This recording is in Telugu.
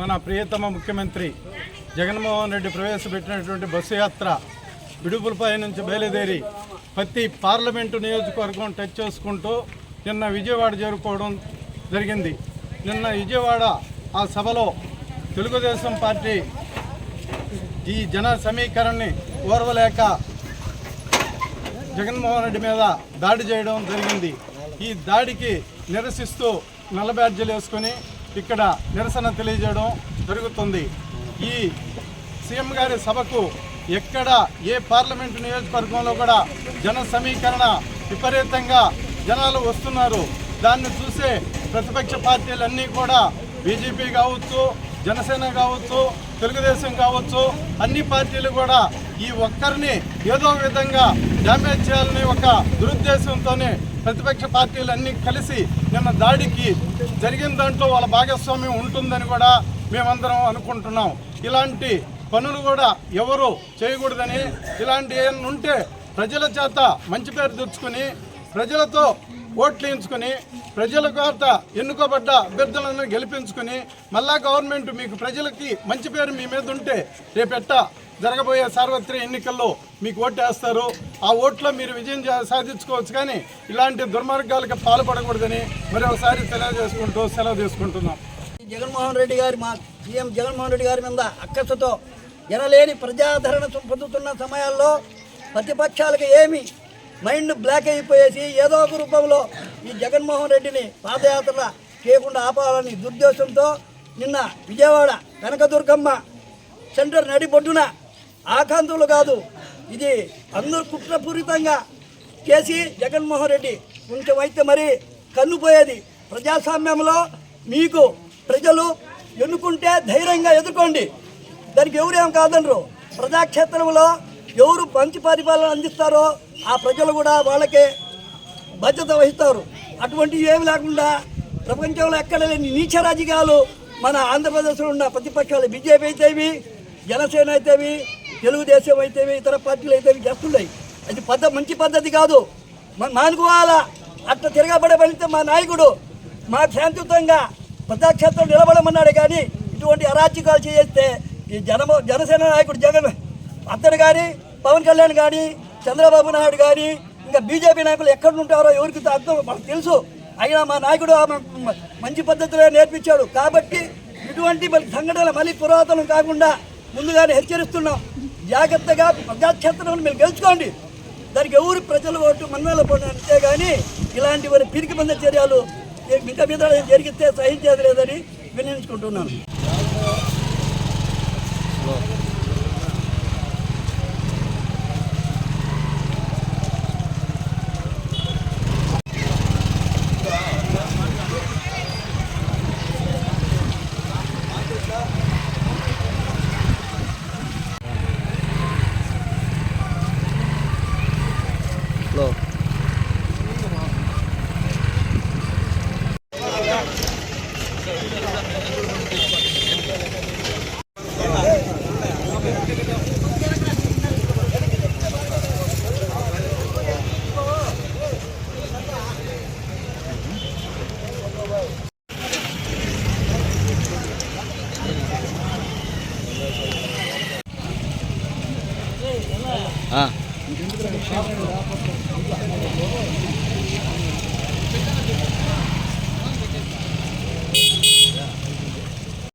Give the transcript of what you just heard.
మన ప్రియతమ ముఖ్యమంత్రి జగన్మోహన్ రెడ్డి ప్రవేశపెట్టినటువంటి బస్సు యాత్ర విడుపులపై నుంచి బయలుదేరి ప్రతి పార్లమెంటు నియోజకవర్గం టచ్ చేసుకుంటూ నిన్న విజయవాడ చేరుకోవడం జరిగింది. నిన్న విజయవాడ ఆ సభలో తెలుగుదేశం పార్టీ ఈ జన సమీకరణని ఓర్వలేక జగన్మోహన్ రెడ్డి మీద దాడి చేయడం జరిగింది. ఈ దాడికి నిరసిస్తూ నల్ల బ్యాడ్జీలు వేసుకొని ఇక్కడ నిరసన తెలియజేయడం జరుగుతుంది. ఈ సీఎం గారి సభకు ఎక్కడ ఏ పార్లమెంటు నియోజకవర్గంలో కూడా జన సమీకరణ విపరీతంగా జనాలు వస్తున్నారు. దాన్ని చూసే ప్రతిపక్ష పార్టీలన్నీ కూడా బీజేపీ కావచ్చు జనసేన కావచ్చు తెలుగుదేశం కావచ్చు అన్ని పార్టీలు కూడా ఈ ఒక్కరిని ఏదో విధంగా డ్యామేజ్ చేయాలని ఒక దురుద్దేశంతోనే ప్రతిపక్ష పార్టీలు అన్నీ కలిసి నిన్న దాడికి జరిగిన దాంట్లో వాళ్ళ భాగస్వామ్యం ఉంటుందని కూడా మేమందరం అనుకుంటున్నాం. ఇలాంటి పనులు కూడా ఎవరు చేయకూడదని ఇలాంటి ఏమైనా ఉంటే ప్రజల చేత మంచి పేరు తెచ్చుకొని ప్రజలతో ఓట్లు వేయించుకొని ప్రజల కోత ఎన్నుకోబడ్డ అభ్యర్థులను గెలిపించుకొని మళ్ళా గవర్నమెంట్ మీకు ప్రజలకి మంచి పేరు మీ మీద ఉంటే రేపెట్ట జరగబోయే సార్వత్రిక ఎన్నికల్లో మీకు ఓటు వేస్తారు. ఆ ఓట్లో మీరు విజయం సాధించుకోవచ్చు కానీ ఇలాంటి దుర్మార్గాలకు పాల్పడకూడదని మరొకసారి తెలియజేసుకుంటూ సెలవు తీసుకుంటున్నాం. జగన్మోహన్ రెడ్డి గారి మా సీఎం జగన్మోహన్ రెడ్డి గారి మీద అక్కసతో ఎనలేని ప్రజాదరణ పొందుతున్న సమయాల్లో ప్రతిపక్షాలకు ఏమి మైండ్ బ్లాక్ అయిపోయేసి ఏదో ఒక రూపంలో ఈ జగన్మోహన్ రెడ్డిని పాదయాత్ర చేయకుండా ఆపాలని దుర్దేశంతో నిన్న విజయవాడ కనకదుర్గమ్మ సెంటర్ నడిబొడ్డున ఆకాంతులు కాదు. ఇది అందరూ కుట్రపూరితంగా కేసీ జగన్మోహన్ రెడ్డి కొంచెం మరి కన్నుపోయేది ప్రజాస్వామ్యంలో మీకు ప్రజలు ఎన్నుకుంటే ధైర్యంగా ఎదుర్కోండి. దానికి ఎవరేం కాదనరు ప్రజాక్షేత్రంలో ఎవరు మంచి పరిపాలన అందిస్తారో ఆ ప్రజలు కూడా వాళ్ళకే బాధ్యత వహిస్తారు. అటువంటివి ఏమి లేకుండా ప్రపంచంలో ఎక్కడ లేని నీచ రాజకీయాలు మన ఆంధ్రప్రదేశ్లో ఉన్న ప్రతిపక్షాలు బీజేపీ అయితేవి జనసేన అయితేవి తెలుగుదేశం అయితే ఇతర పార్టీలు అయితేవి చేస్తున్నాయి అది పద్ధ మంచి పద్ధతి కాదు. మన మానుకోవాలా అట్లా తిరగబడే పనితే మా నాయకుడు మా శాంతియుతంగా ప్రజాక్షేత్రం నిలబడమన్నాడు కానీ ఇటువంటి అరాచకాలు చేస్తే ఈ జనమ జనసేన నాయకుడు జగన్ అతను కానీ పవన్ కళ్యాణ్ కానీ చంద్రబాబు నాయుడు కానీ ఇంకా బీజేపీ నాయకులు ఎక్కడ ఉంటారో ఎవరికి అర్థం మనకు తెలుసు. అయినా మా నాయకుడు మంచి పద్ధతిలో నేర్పించాడు. కాబట్టి ఇటువంటి మళ్ళీ సంఘటనలు మళ్ళీ పురాతనం కాకుండా ముందుగానే హెచ్చరిస్తున్నాం. జాగ్రత్తగా ప్రజాక్షేత్రం మీరు గెలుచుకోండి. దానికి ఎవరు ప్రజలు ఓటు మన్నల అంతే కానీ ఇలాంటి వారి పిరికి మంద చర్యలు మిగతా మీద జరిగితే సహించేది లేదని వినియోగించుకుంటున్నాను ఇంకెందుకు